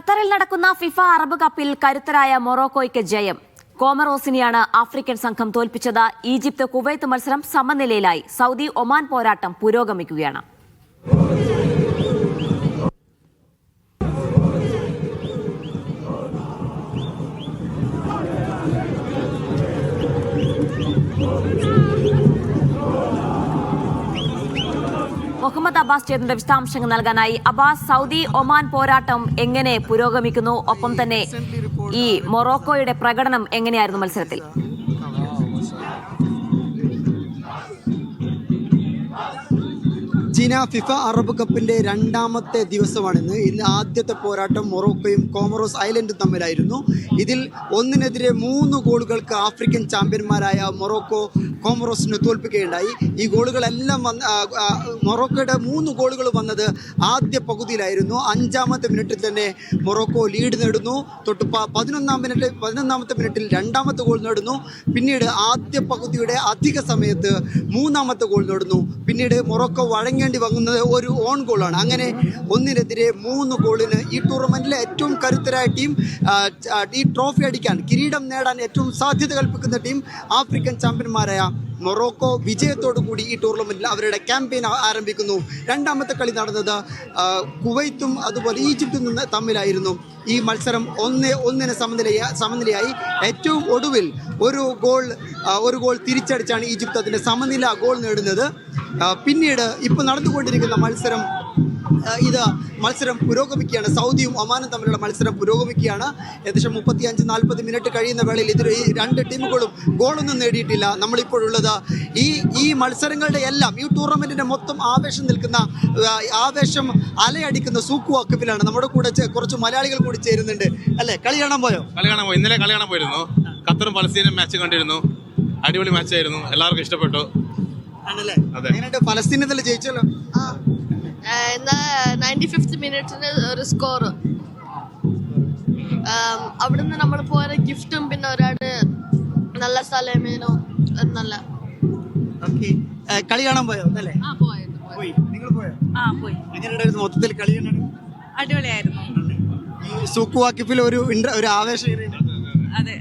ഖത്തറിൽ നടക്കുന്ന FIFA Arab കപ്പിൽ കരുത്തരായ മൊറോക്കോയ്ക്ക് ജയം. കോമറോസിനെയാണ് ആഫ്രിക്കൻ സംഘം തോൽപ്പിച്ചത്. ഈജിപ്ത് കുവൈത്ത് മത്സരം സമനിലയിലായി. സൗദി ഒമാൻ പോരാട്ടം പുരോഗമിക്കുകയാണ്. മുഹമ്മദ് അബ്ബാസ് ചേതന്റെ വിശദാംശങ്ങൾ നൽകാനായി അബ്ബാസ് സൗദി ഒമാൻ പോരാട്ടം എങ്ങനെ പുരോഗമിക്കുന്നു? ഒപ്പം തന്നെ ഈ മൊറോക്കോയുടെ പ്രകടനം എങ്ങനെയായിരുന്നു മത്സരത്തിൽ? ചീന ഫിഫ അറബ് കപ്പിന്റെ രണ്ടാമത്തെ ദിവസമാണിന്ന്. ഇന്ന് ആദ്യത്തെ പോരാട്ടം മൊറോക്കോയും കോമറോസ് ഐലൻഡും തമ്മിലായിരുന്നു. ഇതിൽ ഒന്നിനെതിരെ മൂന്ന് ഗോളുകൾക്ക് ആഫ്രിക്കൻ ചാമ്പ്യന്മാരായ മൊറോക്കോ കോമറോസിനെ തോൽപ്പിക്കുകയുണ്ടായി. ഈ ഗോളുകളെല്ലാം വന്ന് മൊറോക്കോയുടെ മൂന്ന് ഗോളുകൾ വന്നത് ആദ്യ പകുതിയിലായിരുന്നു. അഞ്ചാമത്തെ മിനിറ്റിൽ തന്നെ മൊറോക്കോ ലീഡ് നേടുന്നു. തൊട്ട് പതിനൊന്നാം മിനിറ്റ് പതിനൊന്നാമത്തെ മിനിറ്റിൽ രണ്ടാമത്തെ ഗോൾ നേടുന്നു. പിന്നീട് ആദ്യ പകുതിയുടെ അധിക സമയത്ത് മൂന്നാമത്തെ ഗോൾ നേടുന്നു. പിന്നീട് മൊറോക്കോ വഴങ്ങേണ്ടി വാങ്ങുന്നത് ഒരു ഓൺ ഗോളാണ് അങ്ങനെ ഒന്നിനെതിരെ മൂന്ന് ഗോളിന് ഈ ടൂർണമെന്റിലെ ഏറ്റവും കരുത്തരായ ടീം ഈ ട്രോഫി അടിക്കാൻ കിരീടം നേടാൻ ഏറ്റവും സാധ്യത കൽപ്പിക്കുന്ന ടീം ആഫ്രിക്കൻ ചാമ്പ്യന്മാരായ മൊറോക്കോ വിജയത്തോടു കൂടി ഈ ടൂർണമെന്റിൽ അവരുടെ ക്യാമ്പയിൻ ആരംഭിക്കുന്നു. രണ്ടാമത്തെ കളി നടന്നത് കുവൈത്തും അതുപോലെ ഈജിപ്തും നിന്ന് തമ്മിലായിരുന്നു. ഈ മത്സരം ഒന്ന് ഒന്നിന് സമനിലയ സമനിലയായി. ഏറ്റവും ഒടുവിൽ ഒരു ഗോൾ ഒരു ഗോൾ തിരിച്ചടിച്ചാണ് ഈജിപ്ത് അതിന്റെ സമനില ഗോൾ നേടുന്നത്. പിന്നീട് ഇപ്പോൾ നടന്നുകൊണ്ടിരിക്കുന്ന മത്സരം ഇത് മത്സരം പുരോഗമിക്കുകയാണ്. സൗദിയും ഒമാനും തമ്മിലുള്ള മത്സരം പുരോഗമിക്കുകയാണ്. ഏകദേശം മുപ്പത്തി അഞ്ച് നാൽപ്പത് മിനിറ്റ് കഴിയുന്ന വേളയിൽ ഇതിൽ ഈ രണ്ട് ടീമുകളും ഗോളൊന്നും നേടിയിട്ടില്ല. നമ്മളിപ്പോഴുള്ളത് ഈ ഈ മത്സരങ്ങളുടെ എല്ലാം ഈ ടൂർണമെന്റിന്റെ മൊത്തം ആവേശം നിൽക്കുന്ന ആവേശം അലയടിക്കുന്ന സൂക്കു അക്കപ്പിലാണ് നമ്മുടെ കൂടെ കുറച്ച് മലയാളികൾ കൂടി ചേരുന്നുണ്ട്. അല്ലേ? കളി കാണാൻ പോയോ? കളി കാണാൻ പോയി. ഇന്നലെ കളി കാണാൻ പോയിരുന്നു. ഖത്തറും പലസ്തീനും മാച്ച് കണ്ടിരുന്നു. അടിപൊളി മാച്ചായിരുന്നു എല്ലാവർക്കും ഇഷ്ടപ്പെട്ടു. ആണല്ലേ? ഫലസ്തീനത്തിൽ ജയിച്ചല്ലോ. ഇന്ന് നയന്റി ഫിഫ്ത്ത് മിനിറ്റിന് ഒരു സ്കോർ അവിടുന്ന് നമ്മൾ പോയ ഗിഫ്റ്റും പിന്നെ ഒരാട് നല്ല സ്ഥലമേനോ നല്ല ഓക്കെ കളി കാണാൻ പോയോ അല്ലേ പോയി. നിങ്ങൾ പോയോ? ആ പോയി. എങ്ങനെയുണ്ടായിരുന്നു? മൊത്തത്തിൽ കളി? അടിപൊളിയായിരുന്നു. ഈ സൂക്കു വാക്കിഫിൽ ഒരു ഒരു ആവേശം അതെ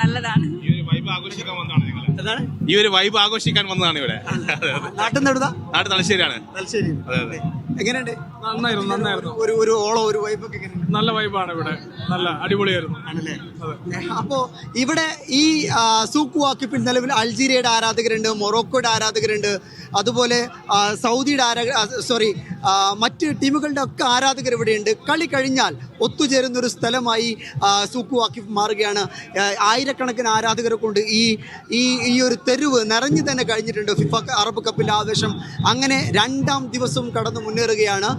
നല്ലതാണ്. ഈ ഒരു വൈബ് ആഘോഷിക്കാൻ വന്നതാണ് ഞങ്ങൾ എന്താണ്? ഈ ഒരു വൈബ് ആഘോഷിക്കാൻ വന്നതാണ് ഇവിടെ. നാട്ടിൽ നിന്ന് നാട് തലശ്ശേരിയാണ്. തലശ്ശേരി അതെ അതെ. എങ്ങനെയുണ്ട്? നന്നായിരുന്നു നന്നായിരുന്നു. ഒരു ഒരു ഓളോ ഒരു വൈബൊക്കെ എങ്ങനെയുണ്ട് നല്ല വൈബാണ് ഇവിടെ. നല്ല അടിപൊളിയായിരുന്നു. ആണല്ലേ? അപ്പോ ഇവിടെ ഈ സൂക്കു വാക്കിഫിൽ നിലവിൽ അൾജീരിയയുടെ ആരാധകരുണ്ട് മൊറോക്കോയുടെ ആരാധകരുണ്ട് അതുപോലെ സൗദിയുടെ ആരാ സോറി മറ്റ് ടീമുകളുടെ ഒക്കെ ആരാധകർ ഇവിടെയുണ്ട്. കളി കഴിഞ്ഞാൽ ഒത്തുചേരുന്ന ഒരു സ്ഥലമായി സൂക്കു വാക്കിഫ് മാറുകയാണ്. ആയിരക്കണക്കിന് ആരാധകരെ കൊണ്ട് ഈ ഈ ഈ ഒരു തെരുവ് നിറഞ്ഞു തന്നെ കഴിഞ്ഞിട്ടുണ്ട്. ഫിഫ അറബ് കപ്പിൽ ആവേശം. അങ്ങനെ രണ്ടാം ദിവസം കടന്നു മുന്നേറുകയാണ്.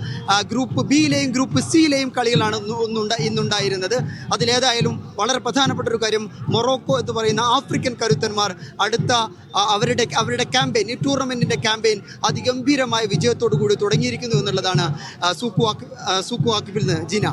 ഗ്രൂപ്പ് ബിയിലെയും ഗ്രൂപ്പ് സിയിലെയും കളികളാണ് ഒന്നുണ്ട ഇന്നുണ്ടായിരുന്നത്. അതിലേതായാലും വളരെ പ്രധാനപ്പെട്ട ഒരു കാര്യം മൊറോക്കോ എന്ന് പറയുന്ന ആഫ്രിക്കൻ കരുത്തന്മാർ അടുത്ത അവരുടെ അവരുടെ ക്യാമ്പയിൻ ഈ ടൂർണമെന്റിന്റെ ക്യാമ്പയിൻ അതിഗംഭീരമായ വിജയത്തോടു കൂടി തുടങ്ങിയിരിക്കുന്നു എന്നുള്ളതാണ് സൂക്കു ആക്കി- ആ, സൂക്കു ആക്കിപ്പിൽ നിന്ന് ജീന.